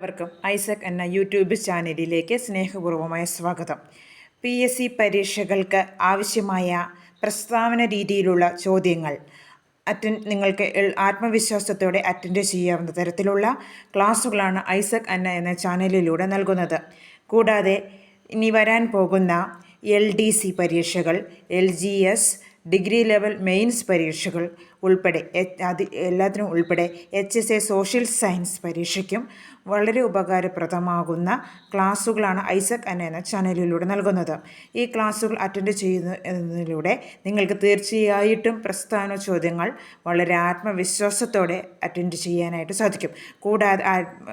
എല്ലാവർക്കും ഐസക് എന്ന യൂട്യൂബ് ചാനലിലേക്ക് സ്നേഹപൂർവമായ സ്വാഗതം. പി എസ് സി പരീക്ഷകൾക്ക് ആവശ്യമായ പ്രസ്താവന രീതിയിലുള്ള ചോദ്യങ്ങൾ അറ്റൻഡ് നിങ്ങൾക്ക് ആത്മവിശ്വാസത്തോടെ അറ്റൻഡ് ചെയ്യാവുന്ന തരത്തിലുള്ള ക്ലാസ്സുകളാണ് ഐസക് അന്ന എന്ന ചാനലിലൂടെ നൽകുന്നത്. കൂടാതെ ഇനി വരാൻ പോകുന്ന എൽ ഡി സി പരീക്ഷകൾ L G S degree level mains പരീക്ഷകൾ ഉൾപ്പെടെ അത് എല്ലാത്തിനും ഉൾപ്പെടെ H S A social science പരീക്ഷയ്ക്കും വളരെ ഉപകാരപ്രദമാകുന്ന ക്ലാസ്സുകളാണ് ഐസക് അന്ന എന്ന ചാനലിലൂടെ നൽകുന്നത്. ഈ ക്ലാസ്സുകൾ അറ്റൻഡ് ചെയ്യുന്നതിലൂടെ നിങ്ങൾക്ക് തീർച്ചയായിട്ടും പ്രസ്ഥാന ചോദ്യങ്ങൾ വളരെ ആത്മവിശ്വാസത്തോടെ അറ്റൻഡ് ചെയ്യാനായിട്ട് സാധിക്കും. കൂടാതെ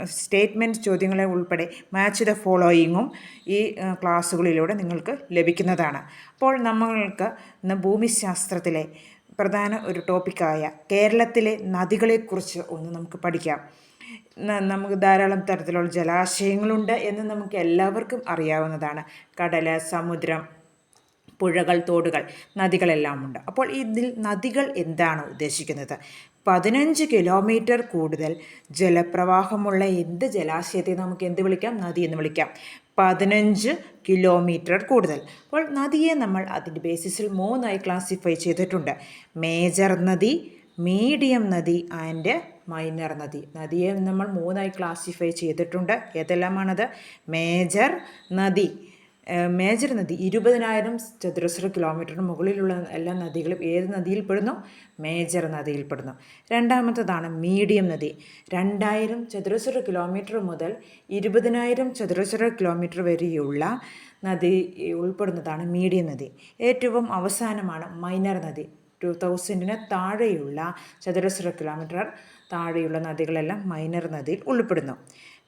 സ്റ്റേറ്റ്മെന്റ് ചോദ്യങ്ങളെ ഉൾപ്പെടെ മാച്ച് ദ ഫോളോയിങ്ങും ഈ ക്ലാസ്സുകളിലൂടെ നിങ്ങൾക്ക് ലഭിക്കുന്നതാണ്. അപ്പോൾ നമ്മൾക്ക് ഇന്ന് ഭൂമിശാസ്ത്രത്തിലെ പ്രധാന ഒരു ടോപ്പിക്കായ കേരളത്തിലെ നദികളെക്കുറിച്ച് ഒന്ന് നമുക്ക് പഠിക്കാം. നമുക്ക് ധാരാളം തരത്തിലുള്ള ജലാശയങ്ങളുണ്ട് എന്ന് നമുക്ക് എല്ലാവർക്കും അറിയാവുന്നതാണ്. കടൽ സമുദ്രം പുഴകൾ തോടുകൾ നദികളെല്ലാം ഉണ്ട്. അപ്പോൾ ഇതിൽ നദികൾ എന്താണ് ഉദ്ദേശിക്കുന്നത്? പതിനഞ്ച് കിലോമീറ്റർ കൂടുതൽ ജലപ്രവാഹമുള്ള എന്ത് ജലാശയത്തെ നമുക്ക് എന്ത് വിളിക്കാം? നദി എന്ന് വിളിക്കാം. പതിനഞ്ച് കിലോമീറ്റർ കൂടുതൽ. അപ്പോൾ നദിയെ നമ്മൾ അതിന്റെ ബേസിസിൽ മൂന്നായി ക്ലാസിഫൈ ചെയ്തിട്ടുണ്ട്. മേജർ നദി മീഡിയം നദി ആൻഡ് മൈനർ നദി. നദിയെ നമ്മൾ മൂന്നായി ക്ലാസിഫൈ ചെയ്തിട്ടുണ്ട്. ഏതെല്ലാമാണത്? മേജർ നദി. മേജർ നദി ഇരുപതിനായിരം ചതുരശ്ര കിലോമീറ്ററിന് മുകളിലുള്ള എല്ലാ നദികളും ഏത് നദിയിൽ പെടുന്നു? മേജർ നദിയിൽ പെടുന്നു. രണ്ടാമത്തതാണ് മീഡിയം നദി. രണ്ടായിരം ചതുരശ്ര കിലോമീറ്റർ മുതൽ ഇരുപതിനായിരം ചതുരശ്ര കിലോമീറ്റർ വരെയുള്ള നദി ഉൾപ്പെടുന്നതാണ് മീഡിയം നദി. ഏറ്റവും അവസാനമാണ് മൈനർ നദി. ടു തൗസൻഡിന് താഴെയുള്ള ചതുരശ്ര കിലോമീറ്റർ താഴെയുള്ള നദികളെല്ലാം മൈനർ നദിയിൽ ഉൾപ്പെടുന്നു.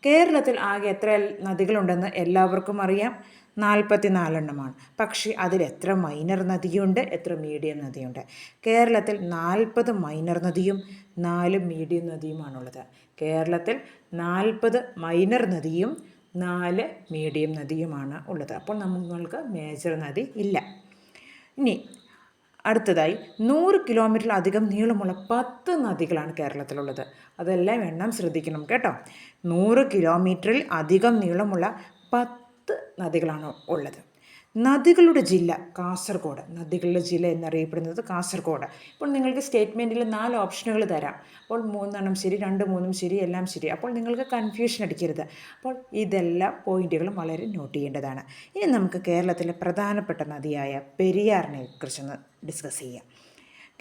കേരളത്തിൽ ആകെ എത്ര നദികളുണ്ടെന്ന് എല്ലാവർക്കും അറിയാം? നാൽപ്പത്തി നാലെണ്ണമാണ് പക്ഷേ അതിൽ എത്ര മൈനർ നദിയുണ്ട് എത്ര മീഡിയം നദിയുണ്ട്? കേരളത്തിൽ നാൽപ്പത് മൈനർ നദിയും നാല് മീഡിയം നദിയുമാണുള്ളത്. കേരളത്തിൽ നാൽപ്പത് മൈനർ നദിയും നാല് മീഡിയം നദിയുമാണ് ഉള്ളത്. അപ്പോൾ നമ്മൾക്ക് മേജർ നദി ഇല്ല. ഇനി അടുത്തതായി നൂറ് കിലോമീറ്ററിലധികം നീളമുള്ള പത്ത് നദികളാണ് കേരളത്തിലുള്ളത്. അതെല്ലാം എണ്ണം ശ്രദ്ധിക്കണം കേട്ടോ. നൂറ് കിലോമീറ്ററിൽ അധികം നീളമുള്ള പത്ത് നദികളാണ് ഉള്ളത്. നദികളുടെ ജില്ല കാസർഗോഡ്. നദികളുടെ ജില്ല എന്നറിയപ്പെടുന്നത് കാസർഗോഡ്. ഇപ്പോൾ നിങ്ങൾക്ക് സ്റ്റേറ്റ്മെന്റിൽ നാല് ഓപ്ഷനുകൾ തരാം. അപ്പോൾ മൂന്നെണ്ണം ശരി രണ്ട് മൂന്നും ശരി എല്ലാം ശരി. അപ്പോൾ നിങ്ങൾക്ക് കൺഫ്യൂഷൻ അടിക്കരുത്. അപ്പോൾ ഇതെല്ലാം പോയിന്റുകളും വളരെ നോട്ട് ചെയ്യേണ്ടതാണ്. ഇനി നമുക്ക് കേരളത്തിലെ പ്രധാനപ്പെട്ട നദിയായ പെരിയാറിനെ കുറിച്ചൊന്ന് ഡിസ്കസ് ചെയ്യാം.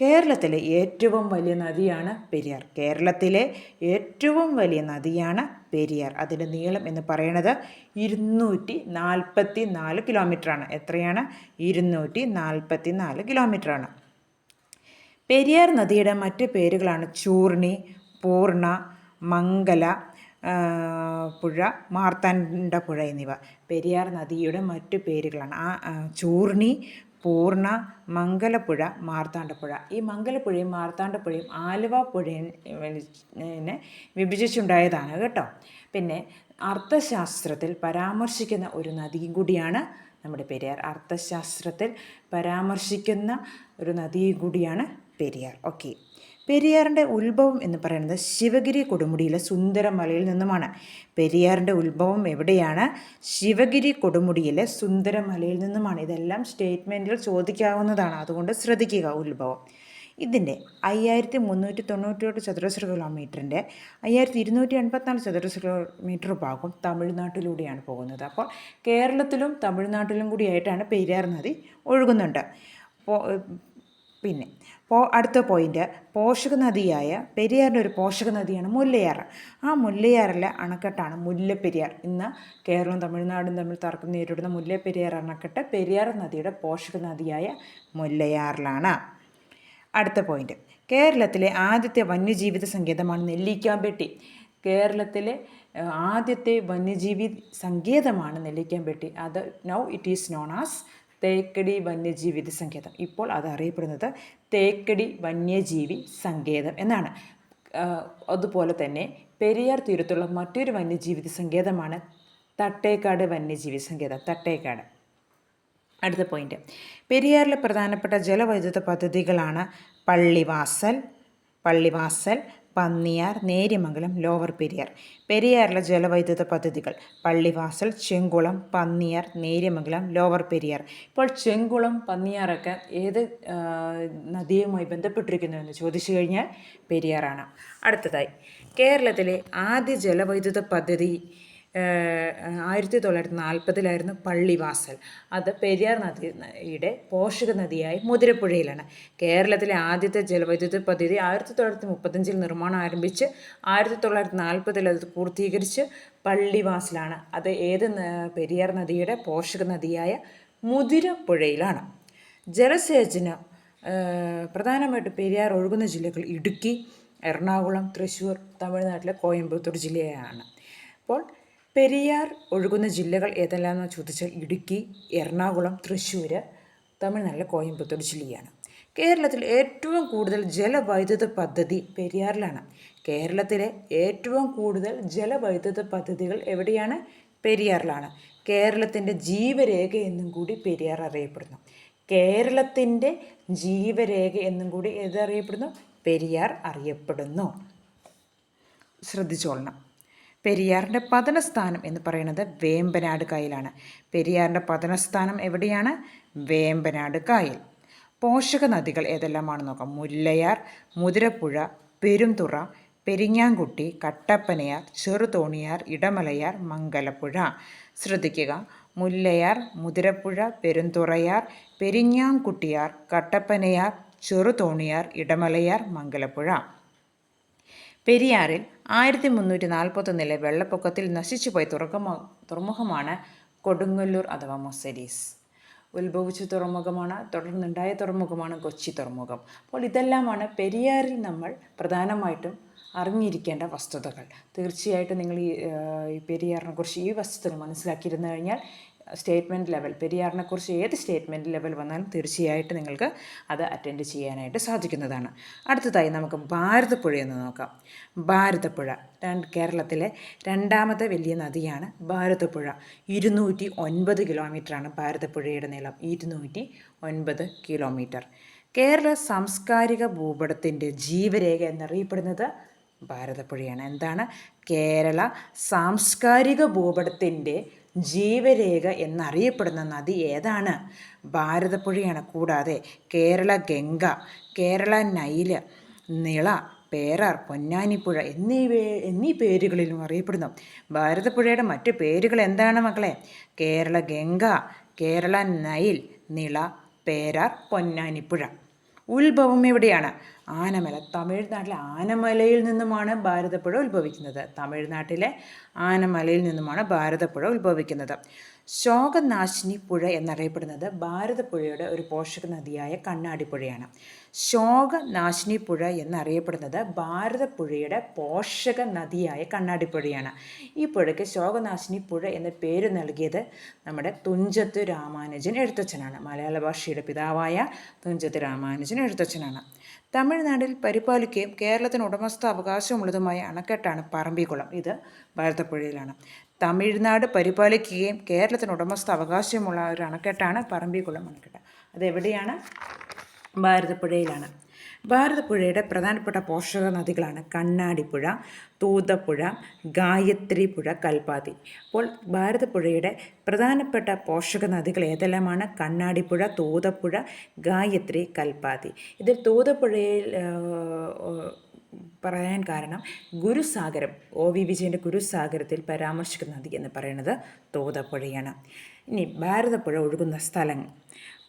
കേരളത്തിലെ ഏറ്റവും വലിയ നദിയാണ് പെരിയാർ. കേരളത്തിലെ ഏറ്റവും വലിയ നദിയാണ് പെരിയാർ. അതിന്റെ നീളം എന്ന് പറയുന്നത് ഇരുന്നൂറ്റി നാൽപ്പത്തി നാല് കിലോമീറ്ററാണ്. എത്രയാണ്? ഇരുന്നൂറ്റി നാൽപ്പത്തി നാല് കിലോമീറ്ററാണ്. പെരിയാർ നദിയുടെ മറ്റ് പേരുകളാണ് ചൂർണി പൂർണ മംഗല പുഴ മാർത്താണ്ഡ പുഴ എന്നിവ. പെരിയാർ നദിയുടെ മറ്റു പേരുകളാണ്. ആ, ചൂർണി പൂർണ മംഗലപ്പുഴ മാർത്താണ്ഡപ്പുഴ. ഈ മംഗലപ്പുഴയും മാർത്താണ്ഡപ്പുഴയും ആലുവ പുഴയെ വിഭജിച്ചുണ്ടായതാണ് കേട്ടോ. പിന്നെ അർത്ഥശാസ്ത്രത്തിൽ പരാമർശിക്കുന്ന ഒരു നദിയും കൂടിയാണ് നമ്മുടെ പെരിയാർ. അർത്ഥശാസ്ത്രത്തിൽ പരാമർശിക്കുന്ന ഒരു നദിയും കൂടിയാണ് പെരിയാർ. ഓക്കെ. പെരിയാറിന്റെ ഉത്ഭവം എന്ന് പറയുന്നത് ശിവഗിരി കൊടുമുടിയിലെ സുന്ദരമലയിൽ നിന്നുമാണ്. പെരിയാറിന്റെ ഉത്ഭവം എവിടെയാണ്? ശിവഗിരി കൊടുമുടിയിലെ സുന്ദരമലയിൽ നിന്നുമാണ്. ഇതെല്ലാം സ്റ്റേറ്റ്മെന്റിൽ ചോദിക്കാവുന്നതാണ്. അതുകൊണ്ട് ശ്രദ്ധിക്കുക ഉത്ഭവം. ഇതിന്റെ അയ്യായിരത്തി മുന്നൂറ്റി തൊണ്ണൂറ്റിയെട്ട് ചതുരശ്ര കിലോമീറ്ററിന്റെ അയ്യായിരത്തി ഇരുന്നൂറ്റി എൺപത്തിനാല് ചതുരശ്ര കിലോമീറ്റർ ഭാഗം തമിഴ്നാട്ടിലൂടെയാണ് പോകുന്നത്. അപ്പോൾ കേരളത്തിലും തമിഴ്നാട്ടിലും കൂടിയായിട്ടാണ് പെരിയാർ നദി ഒഴുകുന്നുണ്ട്. പിന്നെ പോ അടുത്ത പോയിന്റ് പോഷക നദിയായ പെരിയാറിന്റെ ഒരു പോഷക നദിയാണ് മുല്ലയാർ. ആ മുല്ലയാറിലെ അണക്കെട്ടാണ് മുല്ലപ്പെരിയാർ. ഇന്ന് കേരളവും തമിഴ്നാടും തമ്മിൽ തർക്കം നേരിടുന്ന മുല്ലപ്പെരിയാർ അണക്കെട്ട് പെരിയാർ നദിയുടെ പോഷക നദിയായ മുല്ലയാറിലാണ്. അടുത്ത പോയിന്റ് കേരളത്തിലെ ആദ്യത്തെ വന്യജീവിത സങ്കേതമാണ് നെല്ലിക്കാമ്പെട്ടി. കേരളത്തിലെ ആദ്യത്തെ വന്യജീവി സങ്കേതമാണ് നെല്ലിക്കാമ്പെട്ടി. അത് now it is known as Thekkady വന്യജീവി സങ്കേതം. ഇപ്പോൾ അത് അറിയപ്പെടുന്നത് തേക്കടി വന്യജീവി സങ്കേതം എന്നാണ്. അതുപോലെ തന്നെ പെരിയാർ തീരത്തുള്ള മറ്റൊരു വന്യജീവി സങ്കേതമാണ് തട്ടേക്കാട് വന്യജീവി സങ്കേതം. തട്ടേക്കാട്. അടുത്ത പോയിന്റ് പെരിയാറിലെ പ്രധാനപ്പെട്ട ജലവൈദ്യുത പദ്ധതികളാണ് പള്ളിവാസൽ പള്ളിവാസൽ പന്നിയാർ നേര്യമംഗലം ലോവർ പെരിയാർ. പെരിയാറിലെ ജലവൈദ്യുത പദ്ധതികൾ പള്ളിവാസൽ ചെങ്കുളം പന്നിയാർ നേര്യമംഗലം ലോവർ പെരിയാർ. ഇപ്പോൾ ചെങ്കുളം പന്നിയാറൊക്കെ ഏത് നദിയുമായി ബന്ധപ്പെട്ടിരിക്കുന്നു എന്ന് ചോദിച്ചു കഴിഞ്ഞാൽ പെരിയാറാണ്. അടുത്തതായി കേരളത്തിലെ ആദ്യ ജലവൈദ്യുത പദ്ധതി ആയിരത്തി തൊള്ളായിരത്തി നാൽപ്പതിലായിരുന്നു പള്ളിവാസൽ. അത് പെരിയാർ നദിയുടെ പോഷക നദിയായ മുതിരപ്പുഴയിലാണ്. കേരളത്തിലെ ആദ്യത്തെ ജലവൈദ്യുത പദ്ധതി ആയിരത്തി തൊള്ളായിരത്തി മുപ്പത്തഞ്ചിൽ നിർമ്മാണം ആരംഭിച്ച് ആയിരത്തി തൊള്ളായിരത്തി നാൽപ്പതിൽ അത് പൂർത്തീകരിച്ച് പള്ളിവാസലാണ്. അത് ഏത് പെരിയാർ നദിയുടെ പോഷക നദിയായ മുതിരപ്പുഴയിലാണ്. ജലസേചനം പ്രധാനമായിട്ടും പെരിയാർ ഒഴുകുന്ന ജില്ലകൾ ഇടുക്കി എറണാകുളം തൃശ്ശൂർ തമിഴ്നാട്ടിലെ കോയമ്പത്തൂർ ജില്ലയാണ്. അപ്പോൾ പെരിയാർ ഒഴുകുന്ന ജില്ലകൾ ഏതെല്ലാമെന്ന് ചോദിച്ചാൽ ഇടുക്കി എറണാകുളം തൃശ്ശൂർ തമിഴ്നാട്ടിലെ കോയമ്പത്തൂർ ജില്ലയാണ്. കേരളത്തിൽ ഏറ്റവും കൂടുതൽ ജലവൈദ്യുത പദ്ധതി പെരിയാറിലാണ്. കേരളത്തിലെ ഏറ്റവും കൂടുതൽ ജലവൈദ്യുത പദ്ധതികൾ എവിടെയാണ്? പെരിയാറിലാണ്. കേരളത്തിന്റെ ജീവരേഖ എന്നും കൂടി പെരിയാർ അറിയപ്പെടുന്നു. കേരളത്തിന്റെ ജീവരേഖ എന്നും കൂടി ഏതറിയപ്പെടുന്നു? പെരിയാർ അറിയപ്പെടുന്നു. ശ്രദ്ധിച്ചോളണം. പെരിയാറിന്റെ പതനസ്ഥാനം എന്ന് പറയുന്നത് വേമ്പനാട് കായലാണ്. പെരിയാറിന്റെ പതനസ്ഥാനം എവിടെയാണ്? വേമ്പനാട് കായൽ. പോഷക നദികൾ ഏതെല്ലാമാണെന്ന് നോക്കാം. മുല്ലയാർ മുതിരപ്പുഴ പെരുംതുറ പെരിഞ്ഞാങ്കുട്ടി കട്ടപ്പനയാർ ചെറുതോണിയാർ ഇടമലയാർ മംഗലപ്പുഴ. ശ്രദ്ധിക്കുക. മുല്ലയാർ മുതിരപ്പുഴ പെരുന്തുറയാർ പെരിഞ്ഞാങ്കുട്ടിയാർ കട്ടപ്പനയാർ ചെറുതോണിയാർ ഇടമലയാർ മംഗലപ്പുഴ. പെരിയാറിൽ ആയിരത്തി മുന്നൂറ്റി നാൽപ്പത്തൊന്നിലെ വെള്ളപ്പൊക്കത്തിൽ നശിച്ചുപോയ തുറക്കമ തുറമുഖമാണ് കൊടുങ്ങല്ലൂർ അഥവാ മൊസരീസ്. ഉത്ഭവിച്ച തുറമുഖമാണ് തുടർന്നുണ്ടായ തുറമുഖമാണ് കൊച്ചി തുറമുഖം. അപ്പോൾ ഇതെല്ലാമാണ് പെരിയാറിൽ നമ്മൾ പ്രധാനമായിട്ടും അറിഞ്ഞിരിക്കേണ്ട വസ്തുതകൾ. തീർച്ചയായിട്ടും നിങ്ങൾ ഈ പെരിയാറിനെക്കുറിച്ച് ഈ വസ്തുതകൾ മനസ്സിലാക്കിയിരുന്നു കഴിഞ്ഞാൽ സ്റ്റേറ്റ്മെന്റ് ലെവൽ പെരിയാറിനെ കുറിച്ച് ഏത് സ്റ്റേറ്റ്മെന്റ് ലെവൽ വന്നാലും തീർച്ചയായിട്ടും നിങ്ങൾക്ക് അത് അറ്റൻഡ് ചെയ്യാനായിട്ട് സാധിക്കുന്നതാണ്. അടുത്തതായി നമുക്ക് ഭാരതപ്പുഴ എന്ന് നോക്കാം. ഭാരതപ്പുഴ കേരളത്തിലെ രണ്ടാമത്തെ വലിയ നദിയാണ് ഭാരതപ്പുഴ. ഇരുന്നൂറ്റി ഒൻപത് കിലോമീറ്ററാണ് ഭാരതപ്പുഴയുടെ നീളം. ഇരുന്നൂറ്റി ഒൻപത് കിലോമീറ്റർ. കേരള സാംസ്കാരിക ഭൂപടത്തിന്റെ ജീവരേഖ എന്നറിയപ്പെടുന്നത് ഭാരതപ്പുഴയാണ്. എന്താണ്? കേരള സാംസ്കാരിക ഭൂപടത്തിന്റെ ജീവരേഖ എന്നറിയപ്പെടുന്ന നദി ഏതാണ്? ഭാരതപ്പുഴയാണ്. കൂടാതെ കേരള ഗംഗ കേരള നൈൽ നിള പേരാർ പൊന്നാനിപ്പുഴ എന്നീ എന്നീ പേരുകളിലും അറിയപ്പെടുന്നു. ഭാരതപ്പുഴയുടെ മറ്റു പേരുകൾ എന്താണ് മക്കളെ? കേരള ഗംഗ കേരള നൈൽ നിള പേരാർ പൊന്നാനിപ്പുഴ. ഉത്ഭവം എവിടെയാണ്? ആനമല. തമിഴ്നാട്ടിലെ ആനമലയിൽ നിന്നുമാണ് ഭാരതപ്പുഴ ഉത്ഭവിക്കുന്നത്. തമിഴ്നാട്ടിലെ ആനമലയിൽ നിന്നുമാണ് ഭാരതപ്പുഴ ഉത്ഭവിക്കുന്നത്. ശോകനാശിനി പുഴ എന്നറിയപ്പെടുന്നത് ഭാരതപ്പുഴയുടെ ഒരു പോഷക നദിയായ കണ്ണാടിപ്പുഴയാണ്. ശോകനാശിനി പുഴ എന്നറിയപ്പെടുന്നത് ഭാരതപ്പുഴയുടെ പോഷക നദിയായ കണ്ണാടിപ്പുഴയാണ്. ഈ പുഴയ്ക്ക് ശോകനാശിനി പുഴ എന്ന പേര് നൽകിയത് നമ്മുടെ തുഞ്ചത്ത് രാമാനുജൻ എഴുത്തച്ഛനാണ്. മലയാള ഭാഷയുടെ പിതാവായ തുഞ്ചത്ത് രാമാനുജൻ എഴുത്തച്ഛനാണ്. തമിഴ്നാട്ടിൽ പരിപാലിക്കുകയും കേരളത്തിന് ഉടമസ്ഥ അവകാശമുള്ളതുമായ അണക്കെട്ടാണ് പറമ്പിക്കുളം. ഇത് ഭാരതപ്പുഴയിലാണ്. തമിഴ്നാട് പരിപാലിക്കുകയും കേരളത്തിന് ഉടമസ്ഥ അവകാശമുള്ള ഒരു അണക്കെട്ടാണ് പറമ്പിക്കുളം അണക്കെട്ട്. അതെവിടെയാണ്? ഭാരതപ്പുഴയിലാണ്. ഭാരതപ്പുഴയുടെ പ്രധാനപ്പെട്ട പോഷക നദികളാണ് കണ്ണാടിപ്പുഴ തൂതപ്പുഴ ഗായത്രി പുഴ കൽപ്പാതി അപ്പോൾ ഭാരതപ്പുഴയുടെ പ്രധാനപ്പെട്ട പോഷക നദികൾ ഏതെല്ലാമാണ്? കണ്ണാടിപ്പുഴ തൂതപ്പുഴ ഗായത്രി കൽപ്പാതി ഇതിൽ തൂതപ്പുഴയിൽ പറയാൻ കാരണം ഗുരുസാഗരം. ഒ വി വിജയന്റെ ഗുരുസാഗരത്തിൽ പരാമർശിക്കുന്ന നദി എന്ന് പറയുന്നത് തോതപ്പുഴയാണ്. ഇനി ഭാരതപ്പുഴ ഒഴുകുന്ന സ്ഥലങ്ങൾ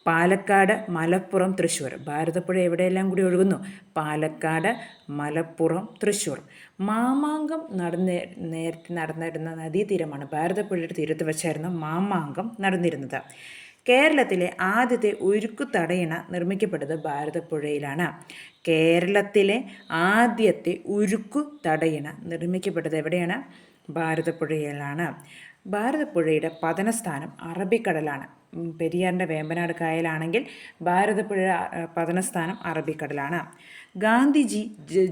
പാലക്കാട് മലപ്പുറം തൃശ്ശൂർ. ഭാരതപ്പുഴ എവിടെയെല്ലാം കൂടി ഒഴുകുന്നു? പാലക്കാട് മലപ്പുറം തൃശ്ശൂർ. മാമാങ്കം നടന്ന് നേരത്തെ നടന്നിരുന്ന നദീതീരമാണ് ഭാരതപ്പുഴയുടെ തീരത്ത് വെച്ചായിരുന്നു മാമാങ്കം നടന്നിരുന്നത്. കേരളത്തിലെ ആദ്യത്തെ ഉരുക്കു തടയണ നിർമ്മിക്കപ്പെട്ടത് ഭാരതപ്പുഴയിലാണ്. കേരളത്തിലെ ആദ്യത്തെ ഉരുക്കു തടയണ നിർമ്മിക്കപ്പെട്ടത് എവിടെയാണ്? ഭാരതപ്പുഴയിലാണ്. ഭാരതപ്പുഴയുടെ പതനസ്ഥാനം അറബിക്കടലാണ്. പെരിയാറിന്റെ വേമ്പനാട് കായലാണെങ്കിൽ ഭാരതപ്പുഴ പതനസ്ഥാനം അറബിക്കടലാണ്. ഗാന്ധിജി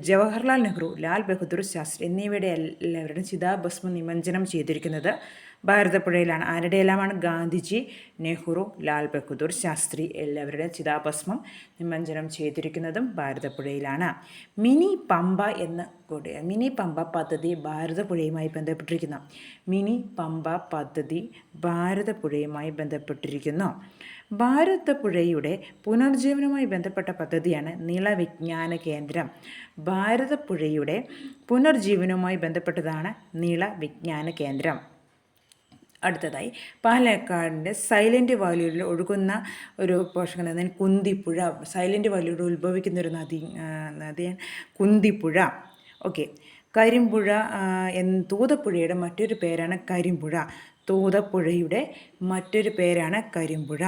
ജവഹർലാൽ നെഹ്റു ലാൽ ബഹദൂർ ശാസ്ത്രി എന്നിവയുടെ എല്ലാവരുടെയും ചിതാഭസ്മം നിമഞ്ജനം ചെയ്തിരിക്കുന്നത് ഭാരതപ്പുഴയിലാണ്. ആരുടെയെല്ലാമാണ്? ഗാന്ധിജി നെഹ്റു ലാൽ ബഹദൂർ ശാസ്ത്രി എല്ലാവരുടെയും ചിതാഭസ്മം നിമഞ്ജനം ചെയ്തിരിക്കുന്നതും ഭാരതപ്പുഴയിലാണ്. മിനി പമ്പ എന്ന് കൂടെ മിനി പമ്പ പദ്ധതി ഭാരതപ്പുഴയുമായി ബന്ധപ്പെട്ടിരിക്കുന്നു. മിനി പമ്പ പദ്ധതി ഭാരതപ്പുഴയുമായി ബന്ധപ്പെട്ടിരിക്കുന്നു. ഭാരതപ്പുഴയുടെ പുനർജീവനവുമായി ബന്ധപ്പെട്ട പദ്ധതിയാണ് നീളവിജ്ഞാന കേന്ദ്രം. ഭാരതപ്പുഴയുടെ പുനർജീവനവുമായി ബന്ധപ്പെട്ടതാണ് നീളവിജ്ഞാന കേന്ദ്രം. അടുത്തതായി. പാലക്കാടിന്റെ സൈലന്റ് വാലിയിൽ ഒഴുകുന്ന ഒരു പോഷക നദി കുന്തിപ്പുഴ സൈലന്റ് വാലിയുടെ ഉത്ഭവിക്കുന്ന ഒരു നദി നദിയാണ് കുന്തിപ്പുഴ. ഓക്കെ. കരിമ്പുഴ എന്ന് തൂതപ്പുഴയുടെ മറ്റൊരു പേരാണ് കരിമ്പുഴ. തൂതപ്പുഴയുടെ മറ്റൊരു പേരാണ് കരിമ്പുഴ.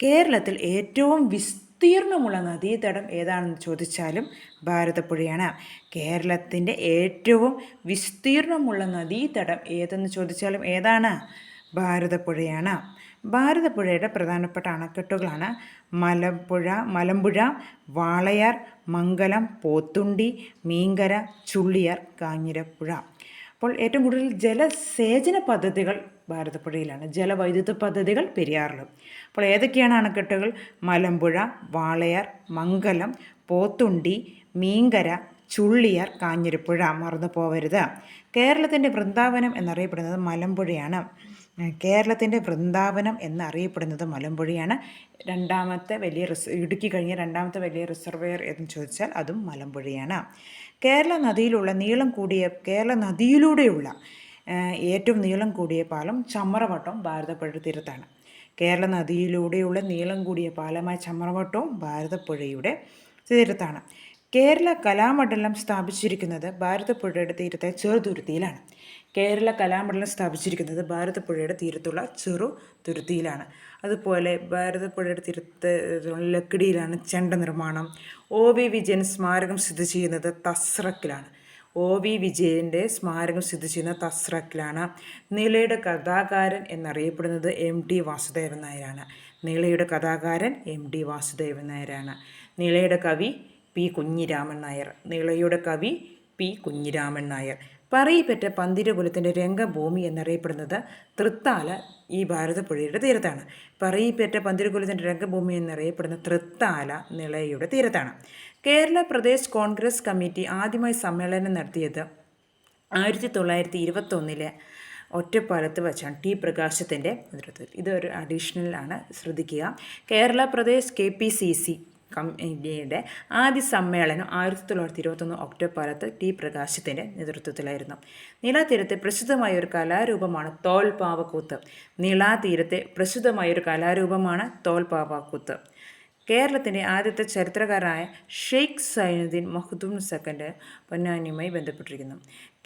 കേരളത്തിൽ ഏറ്റവും വിസ്തീർണമുള്ള നദീതടം ഏതാണെന്ന് ചോദിച്ചാലും ഭാരതപ്പുഴയാണ്. കേരളത്തിന്റെ ഏറ്റവും വിസ്തീർണമുള്ള നദീതടം ഏതെന്ന് ചോദിച്ചാലും ഏതാണ്? ഭാരതപ്പുഴയാണ്. ഭാരതപ്പുഴയുടെ പ്രധാനപ്പെട്ട അണക്കെട്ടുകളാണ് മലമ്പുഴ മലമ്പുഴ വാളയാർ മംഗലം പോത്തുണ്ടി മീങ്കര ചുള്ളിയാർ കാഞ്ഞിരപ്പുഴ. അപ്പോൾ ഏറ്റവും കൂടുതൽ ജലസേചന പദ്ധതികൾ ഭാരതപ്പുഴയിലാണ്. ജലവൈദ്യുത പദ്ധതികൾ പെരിയാറിലും. അപ്പോൾ ഏതൊക്കെയാണ് അണക്കെട്ടുകൾ? മലമ്പുഴ വാളയാർ മംഗലം പോത്തുണ്ടി മീങ്കര ചുള്ളിയാർ കാഞ്ഞിരപ്പുഴ മറന്നു പോവരുത്. കേരളത്തിന്റെ വൃന്ദാവനം എന്നറിയപ്പെടുന്നത് മലമ്പുഴയാണ്. കേരളത്തിന്റെ വൃന്ദാവനം എന്നറിയപ്പെടുന്നത് മലമ്പുഴയാണ്. രണ്ടാമത്തെ വലിയ റിസ് ഇടുക്കി കഴിഞ്ഞ രണ്ടാമത്തെ വലിയ റിസർവെയർ എന്ന് ചോദിച്ചാൽ അതും മലമ്പുഴയാണ്. കേരള നദിയിലുള്ള നീളം കൂടിയ കേരള നദിയിലൂടെയുള്ള ഏറ്റവും നീളം കൂടിയ പാലം ചമ്മറവട്ടം ഭാരതപ്പുഴ തീരത്താണ് കേരള നദിയിലൂടെയുള്ള നീളം കൂടിയ പാലമായ ചമ്മറവട്ടവും ഭാരതപ്പുഴയുടെ തീരത്താണ്. കേരള കലാമണ്ഡലം സ്ഥാപിച്ചിരിക്കുന്നത് ഭാരതപ്പുഴയുടെ തീരത്തെ ചെറുതുരുത്തിയിലാണ്. കേരള കലാമണ്ഡലം സ്ഥാപിച്ചിരിക്കുന്നത് ഭാരതപ്പുഴയുടെ തീരത്തുള്ള ചെറു തുരുത്തിയിലാണ് അതുപോലെ ഭാരതപ്പുഴയുടെ തീരത്ത് ലക്കിടിയിലാണ് ചെണ്ട നിർമ്മാണം. ഒ വി വിജയൻ സ്മാരകം സ്ഥിതി ചെയ്യുന്നത് തസ്രക്കിലാണ്. ഒ വി വിജയന്റെ സ്മാരകം സ്ഥിതി ചെയ്യുന്ന തസ്രക്കിലാണ്. നീളയുടെ കഥാകാരൻ എന്നറിയപ്പെടുന്നത് എം ടി വാസുദേവൻ നായരാണ്. നീളയുടെ കഥാകാരൻ എം ടി വാസുദേവൻ നായരാണ്. നീളയുടെ കവി പി. കുഞ്ഞിരാമൻ നായർ. നീളയുടെ കവി പി. കുഞ്ഞിരാമൻ നായർ. പറയിപ്പറ്റ പന്തിരകുലത്തിന്റെ രംഗഭൂമി എന്നറിയപ്പെടുന്നത് തൃത്താല ഈ ഭാരതപ്പുഴയുടെ തീരത്താണ്. പറയിപ്പറ്റ പന്തിരകുലത്തിന്റെ രംഗഭൂമി എന്നറിയപ്പെടുന്ന തൃത്താല നിളയുടെ തീരത്താണ്. കേരള പ്രദേശ് കോൺഗ്രസ് കമ്മിറ്റി ആദ്യമായി സമ്മേളനം നടത്തിയത് ആയിരത്തി തൊള്ളായിരത്തി ഇരുപത്തൊന്നിലെ ഒറ്റപ്പാലത്ത് വച്ചാണ്. ടി. പ്രകാശത്തിന്റെ നേതൃത്വത്തിൽ. ഇതൊരു അഡീഷണൽ ആണ്. ശ്രദ്ധിക്കുക. Kerala Pradesh K. P. C. C. കമ്മിറ്റിയുടെ ആദ്യ സമ്മേളനം ആയിരത്തി തൊള്ളായിരത്തി ഇരുപത്തൊന്ന് ഒക്ടോബർ പാലത്ത് ടി പ്രകാശത്തിന്റെ നേതൃത്വത്തിലായിരുന്നു. നീളാതീരത്തെ പ്രസിദ്ധമായ ഒരു കലാരൂപമാണ് തോൽപാവക്കൂത്ത് നീളാതീരത്തെ പ്രസിദ്ധമായ ഒരു കലാരൂപമാണ് തോൽപാവക്കൂത്ത് കേരളത്തിന്റെ ആദ്യത്തെ ചരിത്രകാരനായ ഷെയ്ഖ് സൈനുദ്ദീൻ മഹ്ദൂം സെക്കൻഡ് പൊന്നാനിയുമായി ബന്ധപ്പെട്ടിരിക്കുന്നു.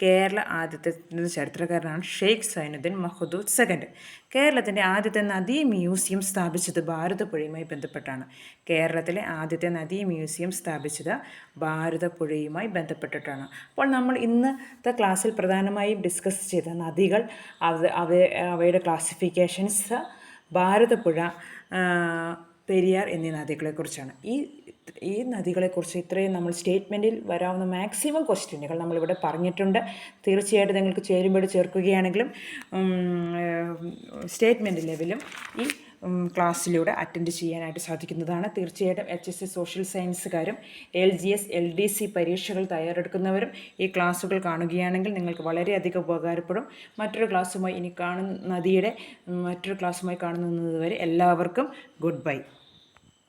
കേരള ആദ്യത്തെ ചരിത്രകാരനാണ് ഷെയ്ഖ് സൈനുദ്ദീൻ മഹ്ദൂം സെക്കൻഡ്. കേരളത്തിന്റെ ആദ്യത്തെ നദീ മ്യൂസിയം സ്ഥാപിച്ചത് ഭാരതപ്പുഴയുമായി ബന്ധപ്പെട്ടാണ്. കേരളത്തിലെ ആദ്യത്തെ നദീ മ്യൂസിയം സ്ഥാപിച്ചത് ഭാരതപ്പുഴയുമായി ബന്ധപ്പെട്ടിട്ടാണ്. അപ്പോൾ നമ്മൾ ഇന്നത്തെ ക്ലാസ്സിൽ പ്രധാനമായും ഡിസ്കസ് ചെയ്ത നദികൾ അവ അവ അവയുടെ ക്ലാസിഫിക്കേഷൻസ് ഭാരതപ്പുഴ പെരിയാർ എന്നീ നദികളെക്കുറിച്ചാണ്. ഈ ഈ നദികളെക്കുറിച്ച് ഇത്രയും നമ്മൾ സ്റ്റേറ്റ്മെന്റിൽ വരാവുന്ന മാക്സിമം ക്വസ്റ്റ്യനുകൾ നമ്മളിവിടെ പറഞ്ഞിട്ടുണ്ട്. തീർച്ചയായിട്ടും നിങ്ങൾക്ക് ചേരുമ്പോൾ ചേർക്കുകയാണെങ്കിലും സ്റ്റേറ്റ്മെന്റ് ലെവലും ഈ ക്ലാസ്സിലൂടെ അറ്റൻഡ് ചെയ്യാനായിട്ട് സാധിക്കുന്നതാണ്. തീർച്ചയായിട്ടും H S S social സയൻസുകാരും L G S L D C പരീക്ഷകൾ തയ്യാറെടുക്കുന്നവരും ഈ ക്ലാസ്സുകൾ കാണുകയാണെങ്കിൽ നിങ്ങൾക്ക് വളരെയധികം ഉപകാരപ്പെടും. മറ്റൊരു ക്ലാസ്സുമായി ഇനി കാണുന്ന നദിയുടെ മറ്റൊരു ക്ലാസ്സുമായി കാണുന്നതുവരെ എല്ലാവർക്കും ഗുഡ് ബൈ